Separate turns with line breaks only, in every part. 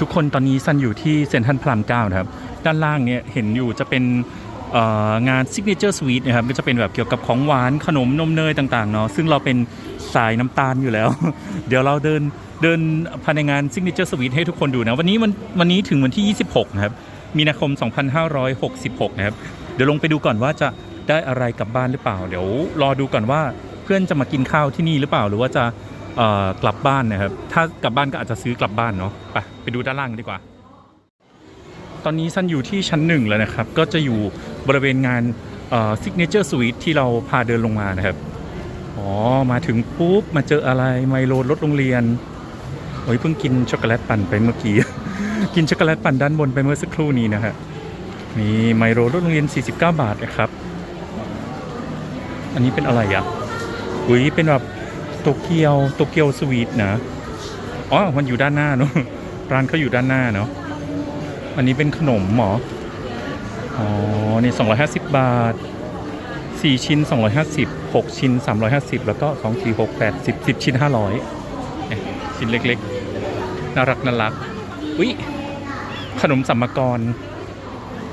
ทุกคนตอนนี้ซันอยู่ที่เซ็นทรัลพระรามเก้านะครับ ด้านล่างเนี่ยเห็นอยู่จะเป็นงาน Signature Sweet นะครับก็จะเป็นแบบเกี่ยวกับของหวานขนมนมเนยต่างๆเนาะซึ่งเราเป็นสายน้ำตาลอยู่แล้ว เดี๋ยวเราเดินเดินภายในงาน Signature Sweet ให้ทุกคนดูนะวันนี้มันวันนี้ถึงวันที่ 26 นะครับ มีนาคม 2566 นะครับ เดี๋ยวลงไปดูก่อนว่าจะได้อะไรกลับบ้านหรือเปล่า เดี๋ยวรอดูก่อนว่าเพื่อนจะมากินข้าวที่นี่หรือเปล่า หรือว่าจะ กลับบ้านนะครับ ถ้ากลับบ้านก็อาจจะซื้อกลับบ้านเนาะไปไปดูด้านล่างดีกว่า ตอนนี้ซันอยู่ที่ชั้นหนึ่งแล้วนะครับ ก็จะอยู่บริเวณงานเอ่อ signature suite ที่เราพาเดินลงมานะครับ อ๋อ มาถึงปุ๊บ มาเจออะไรไมโลรถโรงเรียนโอ้ยเพิ่งกินช็อกโกแลตปั่นไปเมื่อกี้ กินช็อกโกแลตปั่นด้านบนไปเมื่อสักครู่นี้นะฮะมีไมโลรถโรงเรียน 49 บาทนะครับ อันนี้เป็นอะไรอะอุ้ยเป็นแบบ โตเกียวโตเกียวสวีทนะอ๋อมันอยู่ด้านหน้าเนอะร้านเขาอยู่ด้านหน้าเนาะอันนี้เป็นขนมหมออ๋อนี่250 บาท 4 ชิ้น 250 6 ชิ้น 350 แล้วก็ 2 4 6 8 10 10 ชิ้น 500เนี่ยชิ้นเล็กๆ น่ารักน่ารัก อุ๊ย ขนมสัมมกร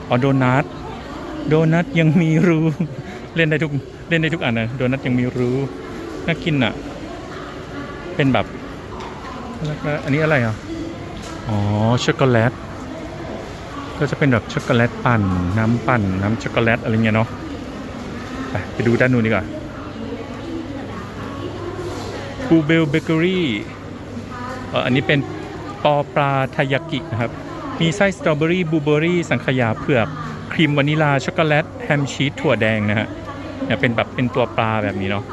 อ๋อโดนัท โดนัทยังมีรู เล่นได้ทุก เล่นได้ทุกอันนะ โดนัทยังมีรู น่ากินอะ เป็นแบบแล้วอันนี้อะไรอะ อ๋อ ช็อกโกแลต ก็จะเป็นแบบช็อกโกแลตปั่น น้ำปั่น น้ำช็อกโกแลตอะไรเงี้ยเนาะ ไปไปดูด้านนู้นดีกว่าบูเบลเบเกอรี่เอออันนี้เป็นปอปลาทายากินะครับ มีไส้สตรอเบอรี่บลูเบอรี่ สังขยาเผือก ครีมวานิลา ช็อกโกแลต แฮมชีส ถั่วแดงนะฮะเนี่ยเป็นแบบเป็นตัวปลาแบบนี้เนาะ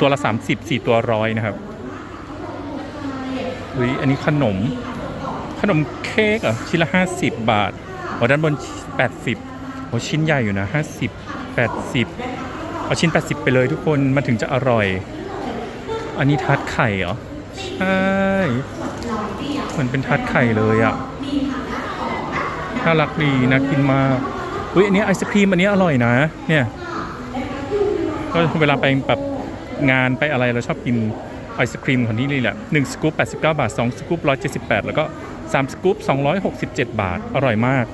ตัวละ 30 4 ตัวร้อยนะครับ อุ้ยอันนี้ขนม ขนมเค้กอะชิ้นละ 50 บาทอ๋อด้านบน 80โอ้ชิ้นใหญ่อยู่นะ 50 80 เอาชิ้น 80 ไปเลยทุกคนมันถึงจะอร่อย อันนี้ทาร์ตไข่เหรอ ใช่เหมือนเป็นทาร์ตไข่เลยอะน่ารักดีนะกินมากอุ้ยอันนี้ไอศครีมอันนี้อร่อยนะ เนี่ยก็เวลาไปแบบงานไปอะไรเราชอบกิน ไอศครีมของที่นี่แหละ1สกู๊ป89 บาท 2 สกู๊ป178 แล้วก็ 3 สกู๊ป267 บาท อร่อยมาก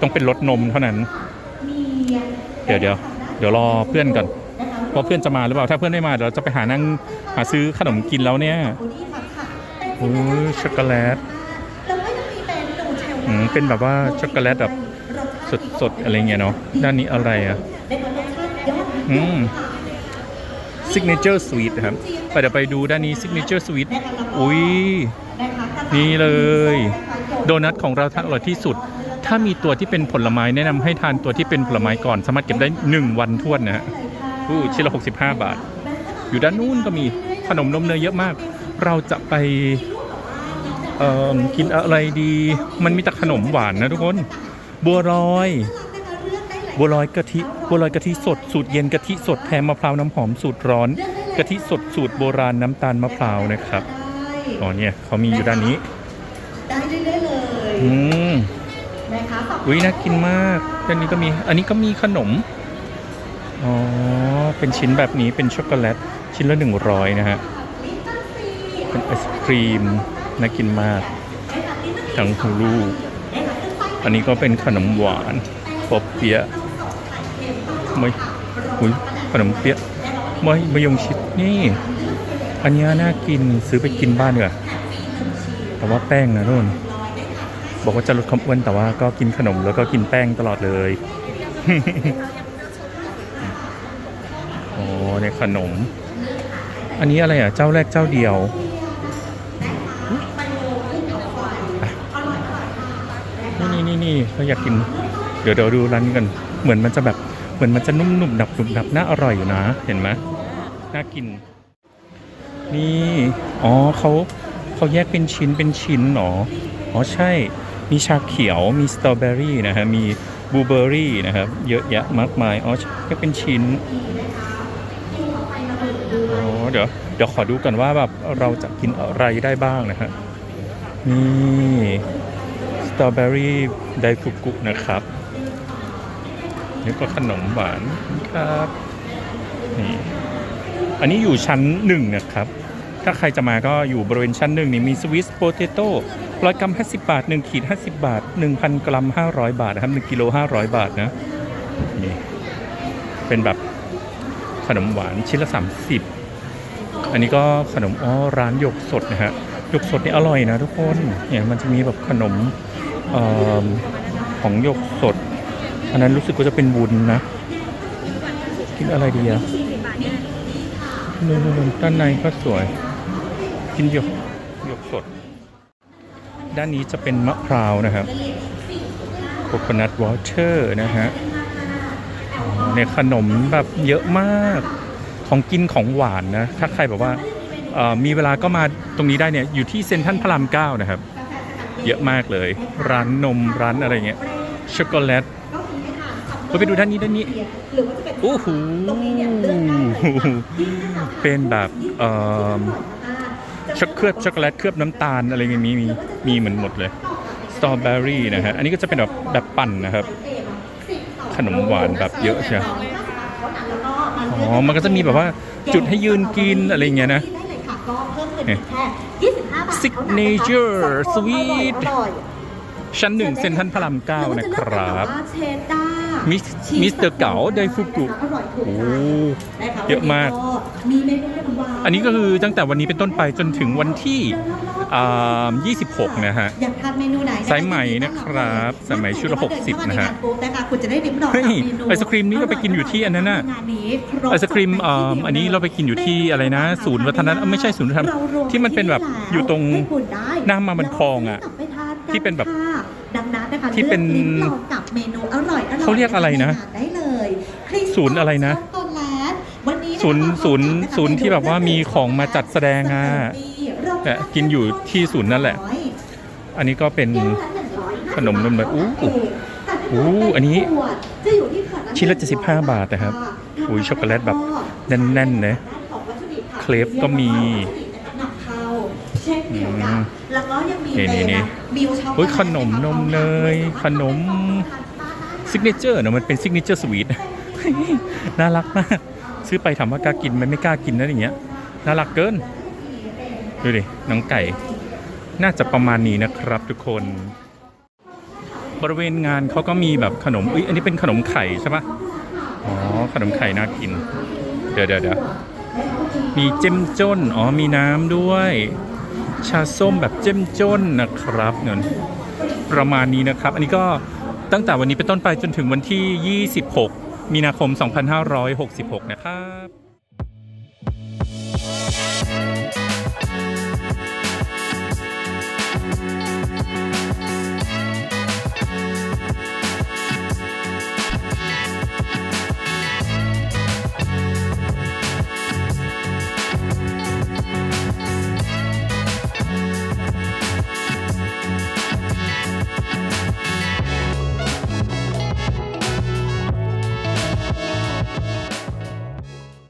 ต้องเป็นรสนมเท่านั้น เดี๋ยวเดี๋ยวเดี๋ยวรอเพื่อนก่อนว่าเพื่อนจะมาหรือเปล่า ถ้าเพื่อนไม่มาเดี๋ยวเราจะไปหานั่งหาซื้อขนมกินแล้วเนี่ยโอ้ยช็อกโกแลตอืมเป็นแบบว่าช็อกโกแลตแบบสดๆอะไรเงี้ยเนาะ ด้านนี้อะไรอะ อืม signature sweet นะครับไปเดี๋ยวไปดูด้านนี้ signature sweet อุ้ยนี่เลย โดนัทของเราทานอร่อยที่สุด ถ้ามีตัวที่เป็นผลไม้แนะนำให้ทานตัวที่เป็นผลไม้ก่อน สามารถเก็บได้ 1 วันทวนนะฮะอู้ชิ้นละ65 บาท อยู่ด้านนู้นก็มีขนมนมเนยเยอะมาก เราจะไปเออกินอะไรดี มันมีแต่ขนมหวานนะทุกคน บัวลอย บัวลอยกะทิบัวลอยกะทิสดสูตรเย็นกะทิสดแทนมะพร้าวน้ำหอมสูตรร้อนกะทิสดสูตรโบราณน้ำตาลมะพร้าวนะครับอ๋อเนี่ยเขามีอยู่ด้านนี้
ได้เรื่อยๆเลย
อืม
นะคะสอบ
อุ้ยน่ากินมากด้านนี้ก็มีอันนี้ก็มีขนมอ๋อเป็นชิ้นแบบนี้เป็นช็อกโกแลตชิ้นละหนึ่งร้อยนะฮะเป็นไอศครีมน่ากินมากทั้งฮูลูกอันนี้ก็เป็นขนมหวาน ปอบเปี๊ยะไม่อุ้ยขนมเปี๊ยะไม่มะยงชิดนี่ อันนี้น่ากินซื้อไปกินบ้านเหรอแต่ว่าแป้งนะนุ่นบอกว่าจะลดความอ้วนแต่ว่าก็กินขนมแล้วก็กินแป้งตลอดเลย โอ้เนี่ยขนม อันนี้อะไรอะ เจ้าแรกเจ้าเดียว นี่นี่นี่เราอยากกิน เดี๋ยวเดี๋ยวดูร้านนี้กันเหมือนมันจะแบบเหมือนมันจะนุ่มหนุบหนับหนุบหนับน่าอร่อยอยู่นะ เห็นไหมน่ากิน นี่อ๋อเขาเขาแยกเป็นชิ้นเป็นชิ้นเหรออ๋อใช่มีชาเขียวมีสตรอเบอรี่นะฮะมีบลูเบอรี่นะครับ เยอะแยะมากมายอ๋อใช่ก็เป็นชิ้นอ๋อเดี๋ยวเดี๋ยวขอดูกันว่าแบบเราจะกินอะไรได้บ้างนะฮะนี่สตรอเบอรี่ไดฟุกุนะครับ นี่ก็ขนมหวานครับนี่อันนี้อยู่ชั้นหนึ่งนะครับ ถ้าใครจะมาก็อยู่บริเวณชั้นหนึ่งนี่มีสวิสโปเตโต้ร้อยกรัม50บาท1ขีด50บาท1,000กรัม500บาทนะครับ1กิโล500บาทนะนี่เป็นแบบขนมหวานชิ้นละ30อันนี้ก็ขนมอ๋อร้านหยกสดนะฮะหยกสดนี่อร่อยนะทุกคนเนี่ยมันจะมีแบบขนมเออของหยกสด อันนั้นรู้สึกว่าจะเป็นวุ้นะ กินอะไรดีอะนู่นๆๆด้านในก็สวย กินหยกหยกสด ด้านนี้จะเป็นมะพร้าวนะครับโคโคนัทวอเตอร์นะฮะเนี่ยขนมแบบเยอะมากของกินของหวานนะ ถ้าใครแบบว่ามีเวลาก็มาตรงนี้ได้เนี่ย อยู่ที่เซ็นทรัลพระรามเก้านะครับ เยอะมากเลย ร้านนมร้านอะไรเงี้ยช็อกโกแลต เราไปดูด้านนี้ด้านนี้
หรือว่าจะเป็น
โอ้โห
ตรงนี้เนี่ยเลือกได้นะคะ
เป็นแบบเอ่อช็อกเคลือบช็อกโกแลตเคลือบน้ำตาลอะไรเงี้ยมีมีมีเหมือนหมดเลยสตรอเบอรี่นะฮะอันนี้ก็จะเป็นแบบแบบปั่นนะครับ ขนมหวานแบบเยอะใช่อ๋อมันก็จะมีแบบว่าจุดให้ยืนกินอะไรเงี้ยนะ
ได้เลยค่ะก็เพิ่มเงินแค่25บาท
Signature
เท่านั้นนะคะ
Sweet
อร่อย
ชั้นหนึ่งเซ็นทรัลพระรามเก้านะครับ
เชดดาร์
มิสมิสเตอร์เก๋าไดฟุกุ
อร่อยถูก
โอ้
ใจนะคะ
เยอะมาก
มีเมนูขนมหวาน
อันนี้ก็คือตั้งแต่วันนี้เป็นต้นไปจนถึงวันที่อ่า26 นะฮะ
อยากทานเมนูไหนนะคะ
สายไหมนะครับสายไหมชุดละ60 นะฮะ
เดิเข้ามาในงานปุ๊บนะคะคุณจะได้ริมรอง
เฮ้ย
เมนู
ไอศครีมนี้เราไปกินอยู่ที่อันนั้นน่ะ
งานนี้คบ
ไอศครีมเอ่ออันนี้เราไปกินอยู่ที่อะไรนะ ศูนย์วัฒนธรรมไม่ใช่ศูนย์วัฒนธรรม
เรารว
ที่มันเป็นแบบอยู่ตรง
ให้คุณได้
หน้ามามันคลองอะ
แล้วกลับไปทานกั
ที่เป็นแบบ
ค่ะดัง นั้นนะคะ
ที่เป็น
ลือกลิ้มลองกับเมนูอร่อยๆ
เขาเรียกอะไรนะ
ใงาได้เลยคริสตัล
ศูนย์อะไรนะ
ช็อกโกแลตวันนี้ะคะ
ศูนย์ศูนย์
ขอ
ศูนย์ที่แบบว่ามีของมาจัดแสดงอะ
เรา
เนี่ยกินอยู่ที่ศูนย์นั่นแหละ อันนี้ก็เป็น
แก้วละ150
ขนมนมเนยอู้
แต่ถ้า
อู้อันนี้
ขวดจะอยู่ที่ขวด
ชิ้นละ75บาทนะครับอุ้ยช็อกโกแลตแบบแน่นๆนะเครปก็มี
นำเข้าเช่นเดียวกันแล้วก็ยังมี
นี่นี่
มิลช็อกโกแลต
เฮ้ยขนมนมเนยขนมซิกเนเจอร์เนอะมันเป็นซิกเนเจอร์สวีทน่ารักมากซื้อไปถามว่ากล้ากินไหมไม่กล้ากินนะอย่างเงี้ยน่ารักเกินดูดิน้องไก่ น่าจะประมาณนี้นะครับทุกคน บริเวณงานเขาก็มีแบบขนมอุ้ยอันนี้เป็นขนมไข่ใช่ปะอ๋อขนมไข่น่ากิน เดี๋ยวเดี๋ยวเดี๋ยวมีเจ้มจ้น อ๋อมีน้ำด้วย ชาส้มแบบเจ้มจ้นนะครับเนี่ยประมาณนี้นะครับ อันนี้ก็ตั้งแต่วันนี้ไปต้นไปจนถึงวันที่ 26 มีนาคม 2566 นะครับ